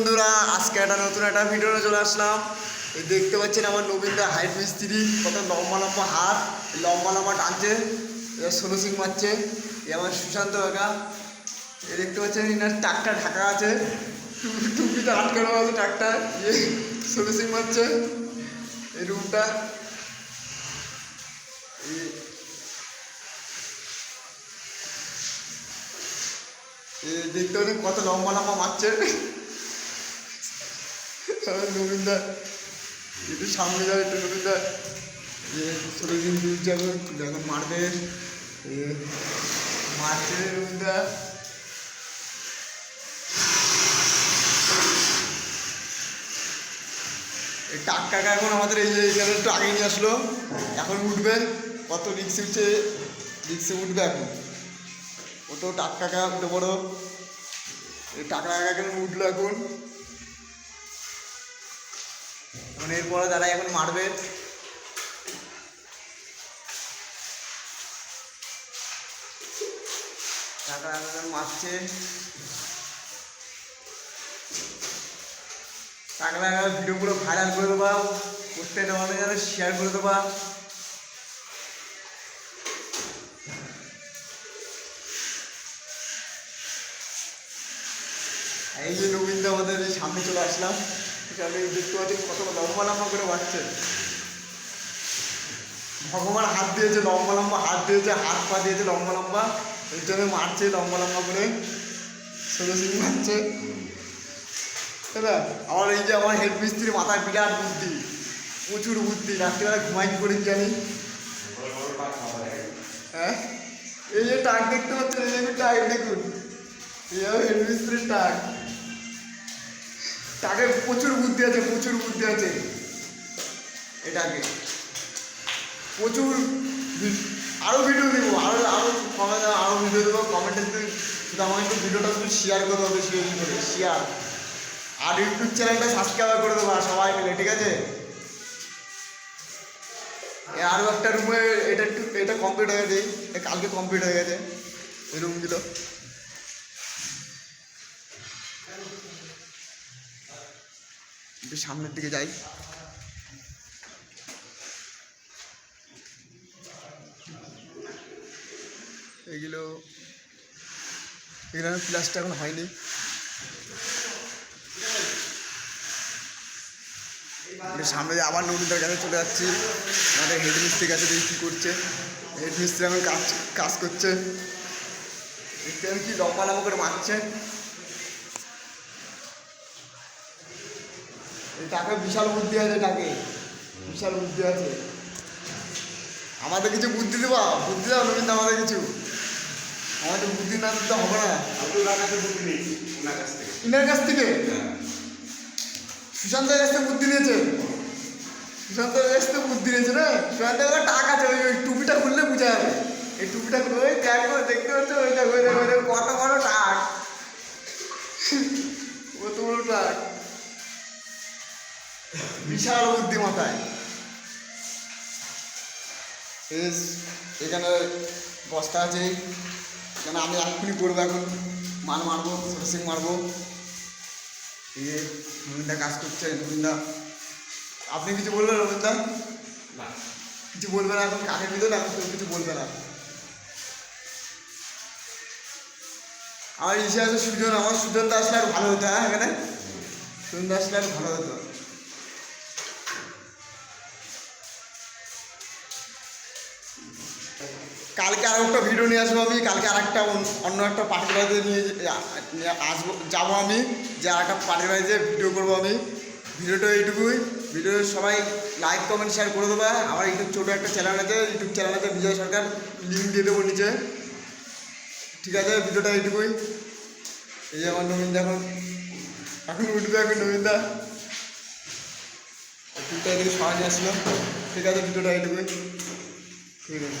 বন্ধুরা, আজকে একটা নতুন একটা ভিডিও চলে আসলাম। এই দেখতে পাচ্ছেন আমার নবীনদা হাইট মিস্ত্রি, কত লম্বা লম্বা হাত, লম্বা লম্বা টানছে, এবার ষোলো সিং মারছে এ আমার সুশান্ত কাকা এ দেখতে পাচ্ছেন এনার টাকটা ঢাকা আছে। টু- টুপিতে আটকানো আছে টাকটা ইয়ে ষোলো সিং মারছে, এই রুমটা। দেখতে পাচ্ছেন কত লম্বা লম্বা মারছে। নবীনদা একটু সামনে যাবে একটু নবীনদা যে ছোটো দিন দূর যাবে যখন মারবে মারছে এই টাক টাকা এখন আমাদের এই যে এখানে আগে নিয়ে আসলো এখন উঠবে কত রিক্সে উঠছে রিক্সে উঠবে এখন ওটো টাক টাকা উঠে বড় টাকা কেন উঠল এখন মানে এরপরে তারা এখন মারবে টাকা মারছে। টাকা টাকা ভিডিও পুরো ভাইরাল করে দেবা প্রত্যেকটা মানুষ যেন শেয়ার করে দেবা। এই যে নবীনদা আমাদের সামনে চলে আসলাম। দেখতে লম্বা লম্বা করে ভগবান হাত দিয়েছে, লম্বা লম্বা হাত দিয়েছে, হাত পা দিয়েছে লম্বা লম্বা। এর জন্য মারছে, লম্বা লম্বা করে ষোলো সিং মারছে আমার এই যে আমার হেড মিস্ত্রির মাথায় বিরাট বুদ্ধি, প্রচুর বুদ্ধি, রাত্রিবেলা ঘুমাই করে জানি? হ্যাঁ? এই যে টাক দেখতে পাচ্ছেন, এই যে টাক দেখুন। এই হেড মিস্ত্রির টাক। টাকে প্রচুর বুদ্ধি আছে, প্রচুর বুদ্ধি আছে। এটাকে। প্রচুর ভি- আরও ভিডিও দেবো, আরও আরও কমেন্ট আরও ভিডিও দেবো। কমেন্টে শুধু আমাকে একটু ভিডিওটা শুধু শেয়ার করে বেশি বেশি করে শেয়ার আর ইউটিউব চ্যানেলটা সাবস্ক্রাইব করে দেবো আর সবাই মিলে, ঠিক আছে? আরও একটা রুমে এটা একটু, এটা কমপ্লিট হয়ে গেছে। কালকে কমপ্লিট হয়ে গেছে। এই রুমগুলো একটু সামনের দিকে যাই। এগুলো এখানে প্লাসটা এখন হয়নি। সামনে আবার নদীটার কাছে চলে যাচ্ছি। আমাদের হেড মিস্ত্রি কাছে দেখি কী করছে। হেড মিস্ত্রি এখন কাজ কাজ করছে। দেখতে কি লম্বা লম্বা করে মারছে। তাকে বিশাল বুদ্ধি আছে তাকে বিশাল বুদ্ধি আছে। আমাদের কিছু বুদ্ধি দেবা? বুদ্ধি দাও নবীন আমাদের কিছু। আমাদের বুদ্ধি না দিতে হবে না। কাছে বুদ্ধি নেই? ওনার কাছ থেকে। ইনার কাছ থেকে? সুশান্তের কাছ থেকে বুদ্ধি নিয়েছে। সুশান্তের কাছ থেকে বুদ্ধি নিয়েছে না? সুশান্তের কাছে টাকা আছে ওই টুপিটা খুললে বোঝা যাবে এই টুপিটা খুলে ওই ত্যাগ করে দেখতে পাচ্ছ? ওই দেখো ওই কত বড় টাক। কত বড় টাক। বিশাল বুদ্ধি মাথায় এখানে বস্তা আছে। এখানে আমি এক্ষুনি করব এখন। মাল মারবো সোর্সিং মারবো। এই যে নবীনদা কাজ করছে নবীনদা আপনি কিছু বলবেন নবীনদা না। কিছু বলবে না এখন? কানের ভিতরে এখন কেউ কিছু বলবে না। আমার ইসে আছে সুজন আমার সুজনদা আসলে আর ভালো হতো হ্যাঁ এখানে? সুজনদা আসলে আর ভালো হতো। কালকে আর একটা ভিডিও নিয়ে আসব আমি, কালকে আর একটা অন্য একটা পার্টির বাড়িতে নিয়ে আসব, যাব আমি, যে আর একটা পার্টির বাড়িতে ভিডিও করব আমি। ভিডিওটা এইটুকুই। ভিডিও সবাই লাইক কমেন্ট শেয়ার করে দেবে। আমার ইউটিউব ছোটো একটা চ্যানেল আছে ইউটিউব চ্যানেল আছে, বিজয় সরকার লিঙ্ক দিয়ে দেবো নিচে। ঠিক আছে, ভিডিওটা এইটুকুই। এই আমার নবীন এখন এখন উঠবে, এখন নবীনদা ভিডিওটা এদিকে সবাই আসলাম ঠিক আছে, ভিডিওটা এইটুকুই। ঠিক আছে।